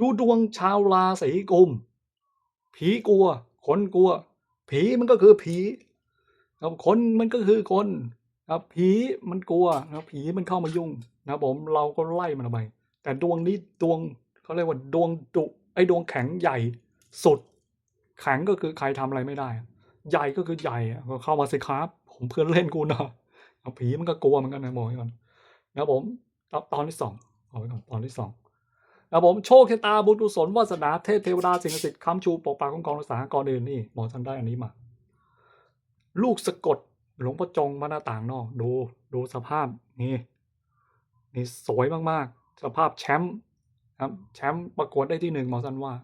ดูดวงชาวราศีกุม ผีกลัว คนกลัว ผีมันก็คือผีครับคนมันก็คือคนครับผีมันกลัวครับผีมันเข้ามายุ่งนะครับผมเราก็ไล่มันออกไปแต่ดวงนี้ดวงเขาเรียกว่าดวงดุไอ้ดวงแข็งใหญ่สุด แข็งก็คือใครทำอะไรไม่ได้ ใหญ่ก็คือใหญ่ก็เข้ามาสิครับ ผมเพื่อนเล่นกูนะผีมันก็กลัวเหมือนกันนะบอกไว้ก่อนนะผมตอนตอนที่สองเอาไว้ก่อนตอนที่สอง นะครับผมโชคชะตาบุญกุศลวาสนาเทพเทวดาสิ่งศักดิ์สิทธิ์ค้ำชูปกปักคุ้มครองรักษาก่อนอื่นนี่หมอท่านได้อันนี้มา ลูกสะกดหลวงพ่อจงมาหน้าต่างนอก ดูดูสภาพนี่นี่สวยมากๆ สภาพแชมป์ครับแชมป์ประกวดได้ที่หนึ่งหมอสันว่า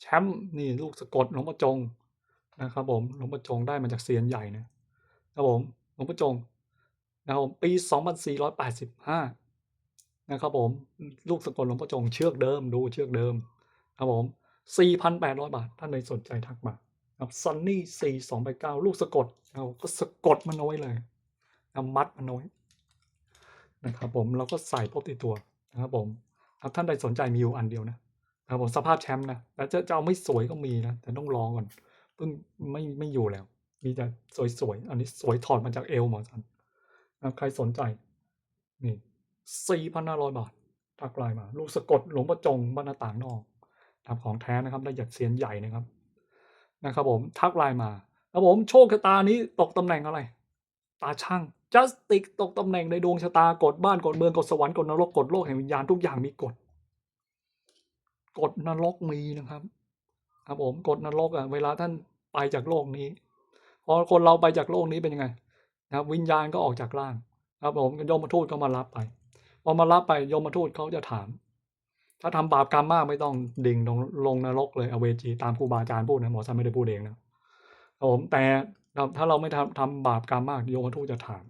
แชมป์นี่ลูกสะกดหลวงพ่อจงนะครับผมหลวงพ่อจงได้มาจากเซียนใหญ่นะครับผมหลวงพ่อจงนะครับผมปี 2485 นะครับผมลูกสะกดหลวงพ่อจงเชือกเดิมดูเชือกเดิมครับผม4,800 บาท ท่านใดสนใจทักมาครับซันนี่4289ลูกสะกดเราก็สะกดมันเอาไว้เลยเอามัดมันเอาไว้นะครับผมเราก็ใส่พบติดตัวนะครับผมครับท่านใดสนใจมีอยู่อันเดียวนะครับผมสภาพแชมป์นะแต่จะจะเอาไม่สวยก็มีนะแต่ต้องรอก่อนเพิ่งไม่ไม่อยู่แล้ว มีแต่สวยๆอันนี้สวยถอดมาจากเอวหมอสันนะใครสนใจนี่ สี่พันห้าร้อยบาททักไลน์มา ลูกสะกดหลวงประจงบ้านหน้าต่างนอกทำของแท้นะครับได้จากเซียนใหญ่นะครับ นะครับผมทักไลน์มาแล้วผมโชคชะตานี้ตกตำแหน่งอะไร ตาช่างจัสติกตกตำแหน่งในดวงชะตากฎบ้านกฎเมืองกฎสวรรค์กฎนรกกฎโลกแห่งวิญญาณทุกอย่างมีกฎกฎนรกมีนะครับ ครับผมกฎนรกอะเวลาท่านไปจากโลกนี้ พอคนเราไปจากโลกนี้เป็นยังไงนะครับ วิญญาณก็ออกจากร่าง ครับผมโยมทูตก็มารับไป พอมารับไปโยมทูตเขาจะถาม ถ้าทำบาปกรรมมากไม่ต้องดิ่งลงลงนรกเลยอเวจีตามครูบาอาจารย์พูดนะหมอสันไม่ได้พูดเองนะครับผม แต่ถ้าเราไม่ทำทำบาปกรรมมากโยมทูตจะถาม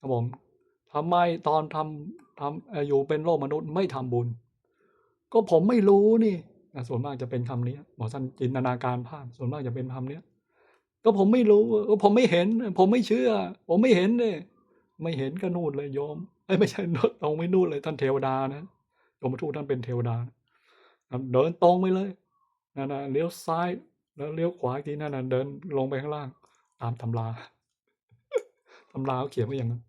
ครับผมทำไมตอนทำทำเอ่ออยู่เป็นโลกมนุษย์ไม่ทำบุญ ก็ผมไม่รู้นี่อะส่วนมากจะเป็นคํำนี้หมอสันจินตนาการภาพ ส่วนมากจะเป็นคำเนี้ยก็ผมไม่รู้ก็ผมไม่เห็น ผมไม่เชื่อ ผมไม่เห็นเนี่ย ไม่เห็นก็นู่นเลยโยมเอ้ไม่ใช่ตรงไม่นู่นเลยท่านเทวดานะโยมทูตท่านเป็นเทวดานะเดินตรงไปเลยนั่นนะเลี้ยวซ้ายแล้วเลี้ยวขวาอีกทีนั่นนะเดินลงไปข้างล่าง ตามตำราตำราเขาเขียนไว้อย่างนั้น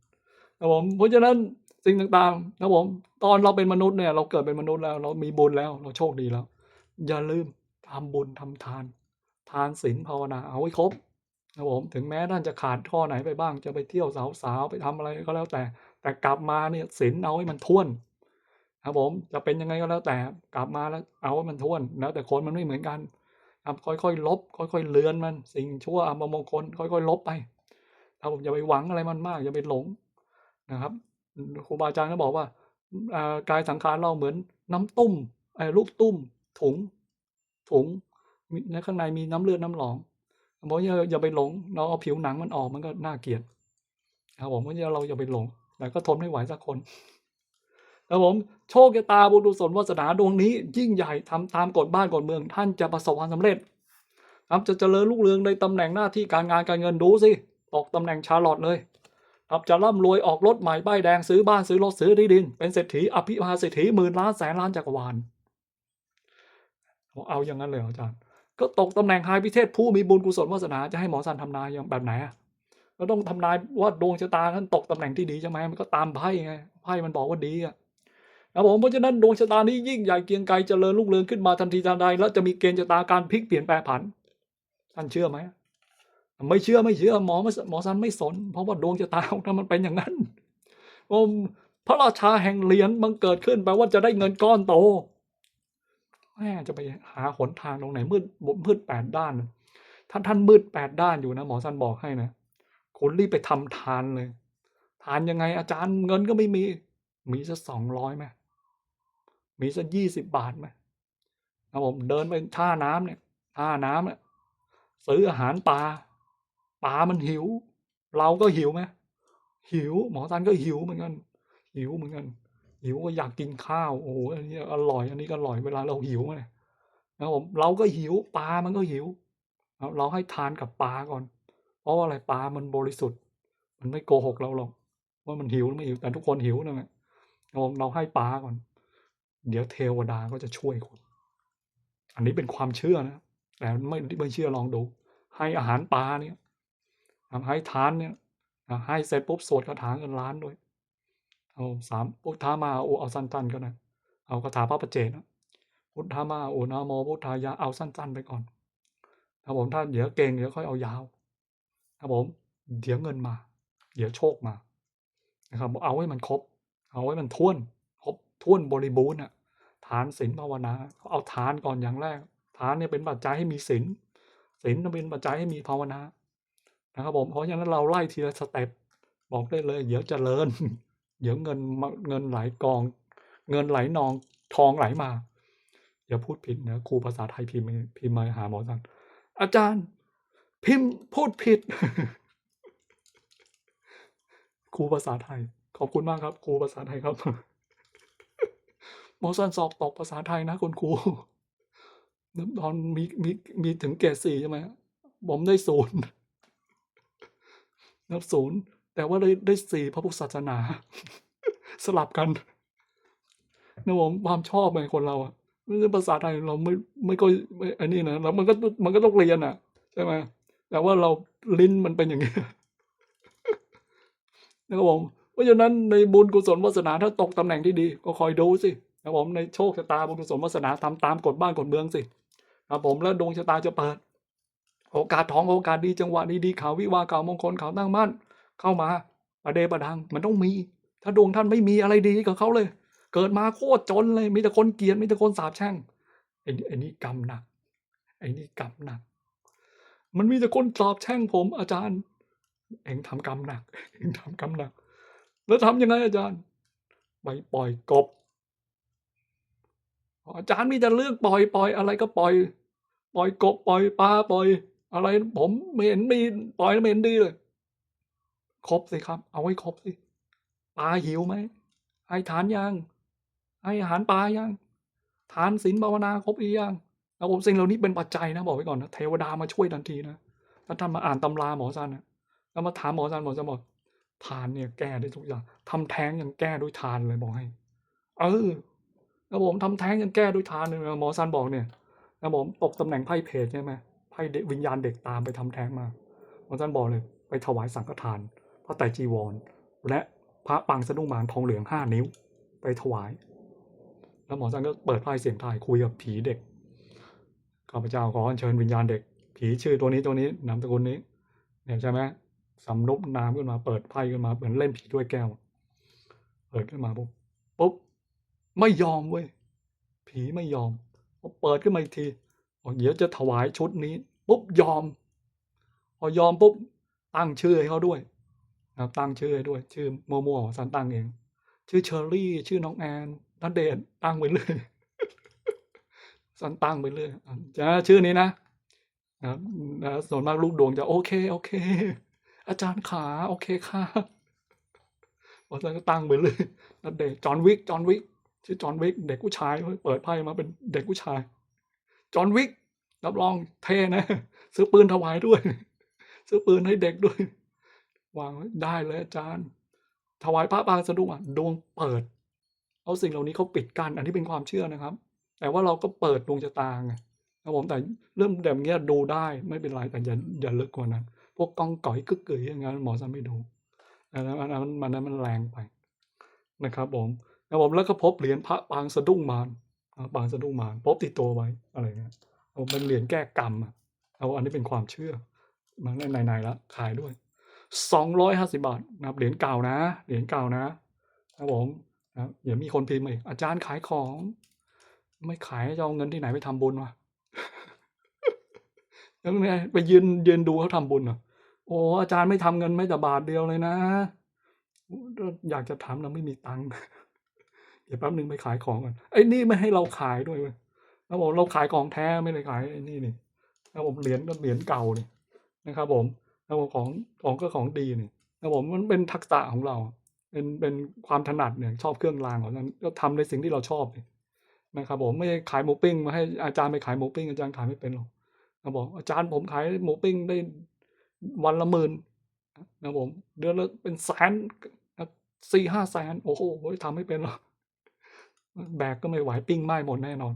ครับผมเพราะฉะนั้นสิ่งต่างๆนะครับผมตอนเราเป็นมนุษย์เนี่ย เราเกิดเป็นมนุษย์แล้ว เรามีบุญแล้วเราโชคดีแล้ว อย่าลืมทำบุญทำทาน ทานศีลภาวนาเอาไว้ครบ นะครับผมถึงแม้ท่านจะขาดข้อไหนไปบ้าง จะไปเที่ยวสาวๆไปทำอะไรก็แล้วแต่ แต่กลับมาเนี่ยศีลเอาให้มันท้วนครับผมจะเป็นยังไงก็แล้วแต่กลับมาแล้วเอาให้มันท้วนแล้วแต่คนมันไม่เหมือนกันครับค่อยๆลบ ค่อยๆเลือนมัน สิ่งชั่วอมมงคลค่อยๆลบไปครับผมอย่าไปหวังอะไรมันมากอย่าไปหลงนะครับครูบาอาจารย์ก็บอกว่ากายสังขารเราเหมือนน้ำตุ้มไอ้ลูกตุ้มถุงถุงในข้างในมีน้ำเลือดน้ำหนอง บอกอย่าอย่าไปหลง เราเอาผิวหนังมันออกมันก็น่าเกลียดครับผมเพราเราอย่าไปหลง แต่ก็ทนไม่ไหวสักคนครับผมโชคชะตาบุญกุศลวาสนาดวงนี้ ยิ่งใหญ่ทำตามกฎบ้านกฎเมือง ท่านจะประสบความสำเร็จครับจะเจริญรุ่งเรืองในตำแหน่งหน้าที่การงานการเงินดูสิตกตำแหน่งชาลอตเลยครับจะร่ำรวยออกรถใหม่ป้ายแดงซื้อบ้านซื้อรถซื้อที่ดิน เป็นเศรษฐีอภิมหาเศรษฐีหมื่นล้านแสนล้านจักรวาลเอาอย่างนั้นเลยอาจารย์ ก็ตกตำแหน่งหายพิเทศผู้มีบุญกุศลวาสนาจะให้หมอสันทำนายอย่างแบบไหนอะเราต้องทำนายว่าดวงชะตาท่านตกตำแหน่งที่ดีใช่ไหมมันก็ตามไพ่ไงไพ่มันบอกว่าดีอะครับผมเพราะฉะนั้นดวงชะตานี้ยิ่งใหญ่เกียงไกรเจริญรุ่งเรืองขึ้นมาทันทีทันใดแล้วจะมีเกณฑ์ชะตาการพลิกเปลี่ยนแปลผันท่านเชื่อไหมไม่เชื่อไม่เชื่อหมอหมอสันไม่สน เพราะว่าดวงชะตาของท่านมันเป็นอย่างนั้นอมพระราชาแห่งเหรียญบังเกิดขึ้นแปลว่าจะได้เงินก้อนโต แม่จะไปหาหนทางตรงไหนมืดมืดแปดด้านน่ะถ้าท่านมืดแปดด้านอยู่นะหมอสันบอกให้นะคุณรีบไปทำทานเลย ทานยังไงอาจารย์เงินก็ไม่มี มีสักสองร้อยไหมมีสักยี่สิบบาทไหมครับผมเดินไปท่าน้ำเนี่ยท่าน้ำเนี่ยซื้ออาหารปลาปลามันหิว เราก็หิวไหมหิว หมอสันก็หิวเหมือนกัน หิวเหมือนกัน หิวก็อยากกินข้าวโอ้โหอันนี้อร่อย อันนี้ก็อร่อยเวลาเราหิวไงนะครับผมเราก็หิวปลามันก็หิว เราให้ทานกับปลาก่อน เพราะว่าอะไรปลามันบริสุทธิ์ มันไม่โกหกเราหรอกว่ามันหิวหรือไม่หิวแต่ทุกคนหิวนั่นแหละครับผมเราให้ปลาก่อน เดี๋ยวเทวดาก็จะช่วยคุณอันนี้เป็นความเชื่อนะแต่ไม่ไม่เชื่อลองดู ให้อาหารปลาเนี่ยให้ทานเนี่ยให้เสร็จปุ๊บสวดคาถาเงินล้านด้วย เอาสามพุทธามาโอเอาสั้นๆก็ได้เอาคาถาพระประเจนะพุทธามาโอนะโมพุทธายะเอาสั้น ๆ ไปก่อนครับผมถ้าเดี๋ยวเก่งเดี๋ยวค่อยเอายาวครับผมเดี๋ยวเงินมา เดี๋ยวโชคมานะครับเอาให้มันครบ เอาให้มันท้วนครบท้วนบริบูรณ์อะทานศีลภาวนาเอาทานก่อนอย่างแรกทานเนี่ยเป็นปัจจัยให้มีศีลศีลเป็นปัจจัยให้มีภาวนานะครับผมเพราะฉะนั้นเราไล่ทีละสเต็ปบอกได้เลย เดี๋ยวเจริญ เดี๋ยวเงินเงินไหลกอง เงินไหลนองทองไหลมาอย่าพูดผิดนะครูภาษาไทยพิมพ์พิมพ์มาหาหมอสันอาจารย์ พิมพ์พูดผิด ครูภาษาไทย ขอบคุณมากครับ ครูภาษาไทยครับหมอสันสอบตกภาษาไทยนะคุณครูตอนมีมีมีถึงเกรดสี่ใช่ไหมผมได้ศูนย์นับศูนย์ แต่ว่าได้ได้สี่พระพุทธศาสนา สลับกันนะผมความชอบไงคนเราอะเรื่องภาษาไทยเราไม่ไม่ก็ไม่อันนี้นะแล้วมันก็มันก็ต้องเรียนอะใช่ไหมแต่ว่าเราลิ้นมันเป็นอย่างนี้นะครับผมเพราะฉะนั้นในบุญกุศลวาสนาถ้าตกตำแหน่งที่ดี ก็คอยดูสินะครับผมในโชคชะตาบุญกุศลวาสนาทำตามกฎบ้านกฎเมืองสิครับผมแล้วดวงชะตาจะเปิด โอกาสท้องโอกาสดีจังหวะดีๆข่าววิวาข่าวมงคลข่าวตั้งมั่น เข้ามาประเดประดังมันต้องมี ถ้าดวงท่านไม่มีอะไรดีกับเขาเลย เกิดมาโคตรจนเลยมีแต่คนเกลียดมีแต่คนสาปแช่งไอ้นี่ไอ้นี่กรรมหนักไอ้นี่กรรมหนัก มันมีแต่คนสาปแช่งผมอาจารย์ เองทำกรรมหนักเองทำกรรมหนัก แล้วทำยังไงอาจารย์ไปปล่อยกบอาจารย์มีแต่เรื่องปล่อยปล่อยอะไรก็ปล่อย ปล่อยกบปล่อยปลาปล่อย อะไรผมไม่เห็นมีปล่อยไม่เห็นดีเลย ครบสิครับ เอาไว้ครบสิปลาหิวไหมให้ทานยังให้อาหารปลายังทานศีลภาวนาครบอีกยังแล้วผมสิ่งเหล่านี้เป็นปัจจัยนะบอกไว้ก่อนนะเทวดามาช่วยทันทีนะถ้าท่านมาอ่านตำราหมอซันนะแล้วมาถามหมอซันหมอซันบอกทานเนี่ยแก้ได้ทุกอย่างทำแท้งยังแก้ด้วยทานเลยบอกให้ เออแล้วผมทำแท้งยังแก้ด้วยทานเลยหมอซันบอกเนี่ยนะผมตกตำแหน่งไพ่เพจใช่ไหมไพ่เด็กวิญญาณเด็กตามไปทำแท้งมาหมอซันบอกเลย ไปถวายสังฆทาน พระไตรจีวร และพระปางสะดุ้งมารทองเหลืองห้านิ้วไปถวาย แล้วหมอซันก็เปิดไพ่เสียงทายคุยกับผีเด็กข้าพเจ้าขออัญเชิญวิญญาณเด็ก ผีชื่อตัวนี้ตัวนี้นามสกุลนี้เนี่ยใช่ไหมสำนบน้ำขึ้นมาเปิดไพ่ขึ้นมาเหมือนเล่นผีถ้วยแก้ว เปิดขึ้นมาปุ๊บปุ๊บไม่ยอมเว้ยผีไม่ยอมพอเปิดขึ้นมาอีกทีบอกเดี๋ยวจะถวายชุดนี้ปุ๊บยอมพอยอมปุ๊บตั้งชื่อให้เขาด้วย นะครับตั้งชื่อให้ด้วย ชื่อโมัวๆสันตั้งเอง ชื่อเชอร์รี่ ชื่อน้องแอนนันเดชน์ตั้งไปเลยสันตั้งไปเลยอะจะชื่อนี้นะนะนะส่วนมากลูกดวงจะโอเคโอเค อาจารย์ขาโอเคค่ะพอสันก็ตั้งไปเลยนันเดชน์จอห์นวิกจอห์นวิกชื่อจอห์นวิกเด็กผู้ชายเว้ยเปิดไพ่มาเป็นเด็กผู้ชายจอห์นวิกรับรองเท่นะ ซื้อปืนถวายด้วย ซื้อปืนให้เด็กด้วย วางได้เลยอาจารย์ ถวายพระปางสะดุ้งอะดวงเปิด เอาสิ่งเหล่านี้เขาปิดกั้นอันนี้เป็นความเชื่อนะครับ แต่ว่าเราก็เปิดดวงชะตาไงครับผมแต่เรื่องแบบเนี้ยดูได้ไม่เป็นไรแต่อย่าอย่าลึกกว่านั้น พวกกองก่อยกึกเกยอย่างนั้นหมอจะไม่ดูอันนั้นอันนั้นมันนั้นมันแรงไปนะครับผมแล้วผมแล้วก็พบเหรียญพระปางสะดุ้งมารอ่าปางสะดุ้งมารพบติดตัวไว้อะไรเงี้ยเอาเป็นเหรียญแก้กรรมอะเอาอันนี้เป็นความเชื่อมาในในๆแล้วขายด้วย สองร้อยห้าสิบาทนะครับเหรียญเก่านะ เหรียญเก่านะครับผมนะเดี๋ยวมีคนพิมพ์มาอีกอาจารย์ขายของ ไม่ขายจะเอาเงินที่ไหนไปทำบุญวะแล้วไงไปยืนยืนดูเขาทำบุญเหรอโอ้อาจารย์ไม่ทำเงินไม่แต่บาทเดียวเลยนะ อยากจะถามเราไม่มีตังค์เดี๋ยวแป๊บนึงไปขายของก่อนไอ้นี่ไม่ให้เราขายด้วยเว้ยแล้วผมเราขายของแท้ไม่ได้ขายไอ้นี่นี่แล้วผมเหรียญก็เหรียญเก่านี่นะครับผม แล้วผมของของก็ของดีเนี่ยแล้วผมมันเป็นทักษะของเรา เป็นเป็นความถนัดเนี่ยชอบเครื่องรางของนั้นก็ทำในสิ่งที่เราชอบนี่นะครับผมไม่ขายหมูปิ้งมาให้อาจารย์ไปขายหมูปิ้งอาจารย์ขายไม่เป็นหรอกนะบอกอาจารย์ผมขายหมูปิ้งได้วันละหมื่นนะผมเดือนละเป็นแสนสี่ห้าแสนโอ้โหทำไม่เป็นหรอกแบกก็ไม่ไหวปิ้งไหม้หมดแน่นอน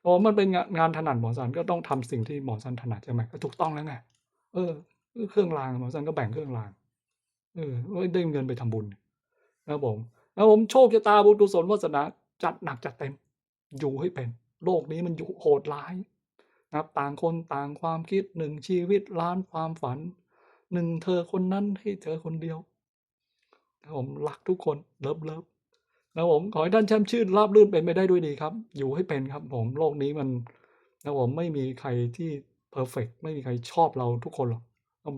เพราะมันเป็นงานงานถนัดหมอสันก็ต้องทำสิ่งที่หมอสันถนัดใช่ไหมก็ถูกต้องแล้วไงเออ เครื่องรางหมอสันก็แบ่งเครื่องรางเออได้เงินไปทำบุญนะผมแล้วผมโชคชะตาบุญกุศลวาสนาจัดหนักจัดเต็ม อยู่ให้เป็น โลกนี้มันอยู่โหดร้ายนะต่างคนต่างความคิดหนึ่งชีวิตล้านความฝันหนึ่งเธอคนนั้นให้เธอคนเดียวนะผมรักทุกคนเลิฟเลิฟนะผมขอให้ท่านแช่มชื่นราบรื่นเป็นไปได้ด้วยดีครับ อยู่ให้เป็นครับ ผมโลกนี้มันนะผมไม่มีใครที่เพอร์เฟกไม่มีใครชอบเราทุกคนหรอก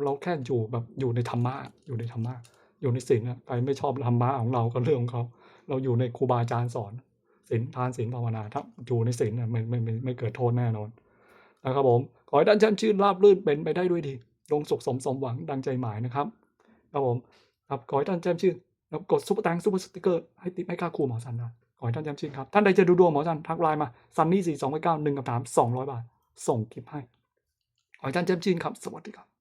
เราแค่อยู่แบบอยู่ในธรรมะอยู่ในธรรมะอยู่ในศีลอะใครไม่ชอบธรรมะของเราก็เรื่องของเขาเราอยู่ในครูบาอาจารย์สอนศีลทานศีลภาวนาถ้าอยู่ในศีลเนี่ยไม่ไม่ไม่ไม่เกิดโทษแน่นอนนะครับผมขอให้ท่านแช่มชื่นราบรื่นเป็นไปได้ด้วยดีลงสุขสมสมหวังดังใจหมายนะครับครับผมครับขอให้ท่านแช่มชื่นแล้วกดซุปเปอร์แตงซุปเปอร์สติกเกอร์ให้ติปให้ค่าครูหมอสันนะขอให้ท่านแช่มชื่นครับท่านใดจะดูดวงหมอสันทักไลน์มาซันนี่สี่สองเก้าหนึ่งกับถามสองร้อยบาทส่งคลิปให้ขอให้ท่านแช่มชื่นครับสวัสดีครับ